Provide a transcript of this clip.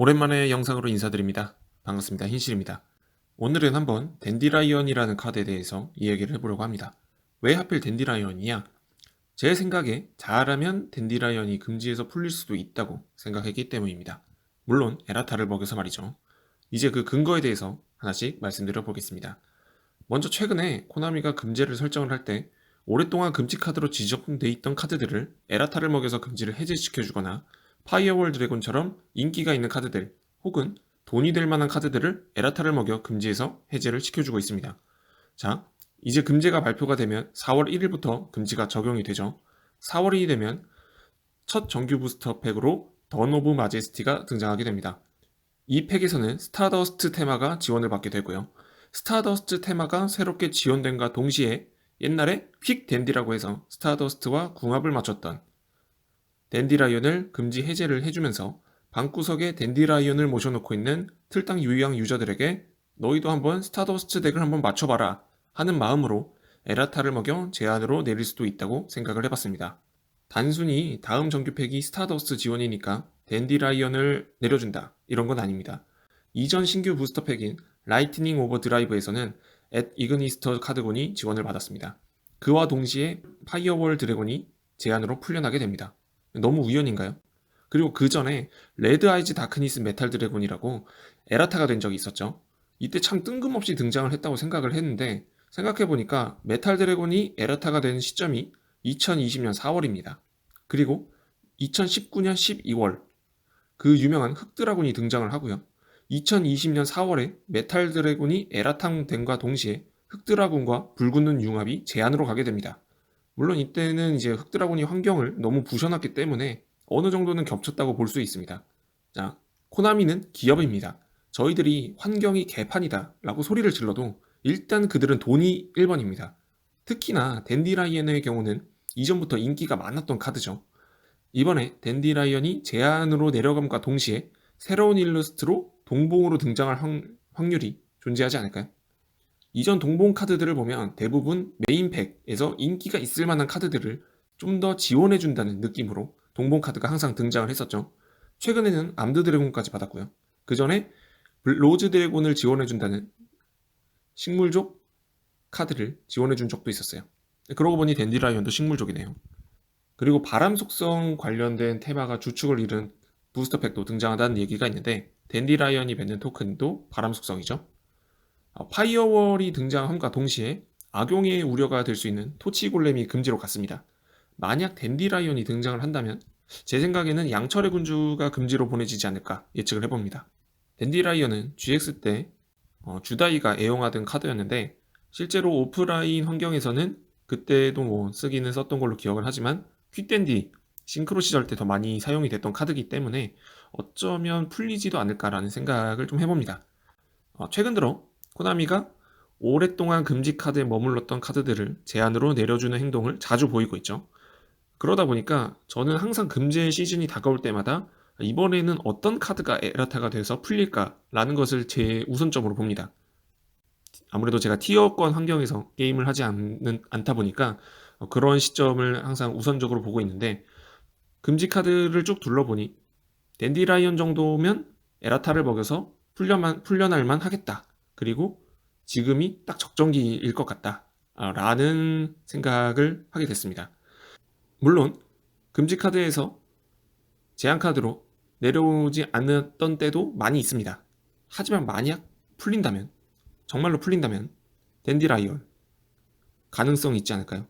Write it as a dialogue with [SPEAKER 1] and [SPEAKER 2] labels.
[SPEAKER 1] 오랜만에 영상으로 인사드립니다. 반갑습니다. 흰실입니다. 오늘은 한번 댄디라이언이라는 카드에 대해서 이야기를 해보려고 합니다. 왜 하필 댄디라이언이냐? 제 생각에 잘하면 댄디라이언이 금지에서 풀릴 수도 있다고 생각했기 때문입니다. 물론 에라타를 먹여서 말이죠. 이제 그 근거에 대해서 하나씩 말씀드려 보겠습니다. 먼저 최근에 코나미가 금지를 설정을 할 때 오랫동안 금지 카드로 지정돼 있던 카드들을 에라타를 먹여서 금지를 해제시켜주거나 파이어월 드래곤처럼 인기가 있는 카드들 혹은 돈이 될 만한 카드들을 에라타를 먹여 금지해서 해제를 시켜주고 있습니다. 자, 이제 금제가 발표가 되면 4월 1일부터 금지가 적용이 되죠. 4월이 되면 첫 정규 부스터 팩으로 던 오브 마제스티가 등장하게 됩니다. 이 팩에서는 스타더스트 테마가 지원을 받게 되고요. 스타더스트 테마가 새롭게 지원된과 동시에 옛날에 퀵 댄디라고 해서 스타더스트와 궁합을 맞췄던 댄디라이언을 금지 해제를 해주면서 방구석에 댄디라이언을 모셔놓고 있는 틀당 유의왕 유저들에게 너희도 한번 스타더스트 덱을 한번 맞춰봐라 하는 마음으로 에라타를 먹여 제안으로 내릴 수도 있다고 생각을 해봤습니다. 단순히 다음 정규팩이 스타더스트 지원이니까 댄디라이언을 내려준다 이런 건 아닙니다. 이전 신규 부스터팩인 라이트닝 오버 드라이브에서는 앳 이그니스터 카드곤이 지원을 받았습니다. 그와 동시에 파이어월 드래곤이 제안으로 풀려나게 됩니다. 너무 우연인가요? 그리고 그 전에 레드 아이즈 다크니스 메탈 드래곤이라고 에라타가 된 적이 있었죠. 이때 참 뜬금없이 등장을 했다고 생각을 했는데 생각해보니까 메탈 드래곤이 에라타가 된 시점이 2020년 4월입니다. 그리고 2019년 12월 그 유명한 흑 드라곤이 등장을 하고요. 2020년 4월에 메탈 드래곤이 에라탕 된과 동시에 흑 드라곤과 불붙는 융합이 제안으로 가게 됩니다. 물론 이때는 이제 흑 드라곤이 환경을 너무 부셔놨기 때문에 어느 정도는 겹쳤다고 볼 수 있습니다. 자, 코나미는 기업입니다. 저희들이 환경이 개판이다 라고 소리를 질러도 일단 그들은 돈이 1번입니다. 특히나 댄디라이언의 경우는 이전부터 인기가 많았던 카드죠. 이번에 댄디라이언이 제안으로 내려감과 동시에 새로운 일러스트로 동봉으로 등장할 확- 확률이 존재하지 않을까요? 이전 동봉 카드들을 보면 대부분 메인 팩에서 인기가 있을 만한 카드들을 좀 더 지원해 준다는 느낌으로 동봉 카드가 항상 등장을 했었죠. 최근에는 암드 드래곤까지 받았고요. 그 전에 로즈 드래곤을 지원해 준다는 식물족 카드를 지원해 준 적도 있었어요. 그러고 보니 댄디라이언도 식물족이네요. 그리고 바람 속성 관련된 테마가 주축을 이룬 부스터팩도 등장한다는 얘기가 있는데 댄디라이언이 뱉는 토큰도 바람 속성이죠. 어, 파이어월이 등장함과 동시에 악용의 우려가 될 수 있는 토치 골렘이 금지로 갔습니다. 만약 댄디라이언이 등장을 한다면 제 생각에는 양철의 군주가 금지로 보내지지 않을까 예측을 해봅니다. 댄디라이언은 GX 때 어, 주다이가 애용하던 카드였는데 실제로 오프라인 환경에서는 그때도 뭐 쓰기는 썼던 걸로 기억을 하지만 퀵댄디 싱크로 시절 때 더 많이 사용이 됐던 카드이기 때문에 어쩌면 풀리지도 않을까라는 생각을 좀 해봅니다. 어, 최근 들어 코나미가 오랫동안 금지 카드에 머물렀던 카드들을 제한으로 내려주는 행동을 자주 보이고 있죠. 그러다 보니까 저는 항상 금제 시즌이 다가올 때마다 이번에는 어떤 카드가 에라타가 돼서 풀릴까라는 것을 제 우선점으로 봅니다. 아무래도 제가 티어권 환경에서 게임을 하지 않는, 않다 보니까 어, 그런 시점을 항상 우선적으로 보고 있는데 금지 카드를 쭉 둘러보니 댄디라이언 정도면 에라타를 먹여서 풀려만, 풀려날만 하겠다. 그리고 지금이 딱 적정기일 것 같다. 아, 라는 생각을 하게 됐습니다. 물론 금지 카드에서 제한 카드로 내려오지 않았던 때도 많이 있습니다. 하지만 만약 풀린다면 정말로 풀린다면 댄디라이언 가능성이 있지 않을까요?